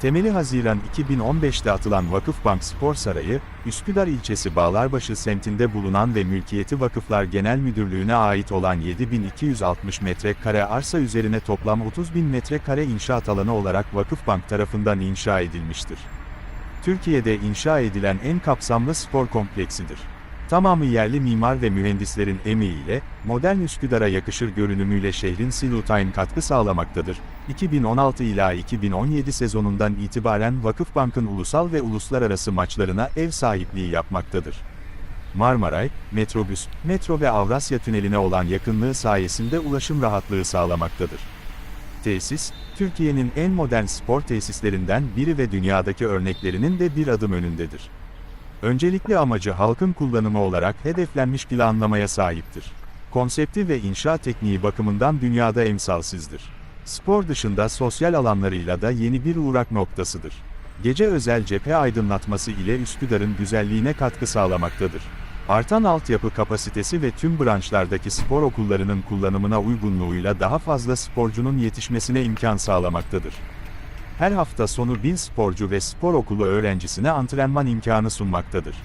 Temeli Haziran 2015'te atılan Vakıfbank Spor Sarayı, Üsküdar ilçesi Bağlarbaşı semtinde bulunan ve Mülkiyeti Vakıflar Genel Müdürlüğü'ne ait olan 7260 metrekare arsa üzerine toplam 30.000 metrekare inşaat alanı olarak Vakıfbank tarafından inşa edilmiştir. Türkiye'de inşa edilen en kapsamlı spor kompleksidir. Tamamı yerli mimar ve mühendislerin emeğiyle, modern Üsküdar'a yakışır görünümüyle şehrin Silutay'ın katkı sağlamaktadır. 2016 ila 2017 sezonundan itibaren Vakıfbank'ın ulusal ve uluslararası maçlarına ev sahipliği yapmaktadır. Marmaray, metrobüs, metro ve Avrasya Tüneli'ne olan yakınlığı sayesinde ulaşım rahatlığı sağlamaktadır. Tesis, Türkiye'nin en modern spor tesislerinden biri ve dünyadaki örneklerinin de bir adım önündedir. Öncelikli amacı halkın kullanımı olarak hedeflenmiş planlamaya sahiptir. Konsepti ve inşa tekniği bakımından dünyada emsalsizdir. Spor dışında sosyal alanlarıyla da yeni bir uğrak noktasıdır. Gece özel cephe aydınlatması ile Üsküdar'ın güzelliğine katkı sağlamaktadır. Artan altyapı kapasitesi ve tüm branşlardaki spor okullarının kullanımına uygunluğuyla daha fazla sporcunun yetişmesine imkan sağlamaktadır. Her hafta sonu bin sporcu ve spor okulu öğrencisine antrenman imkanı sunmaktadır.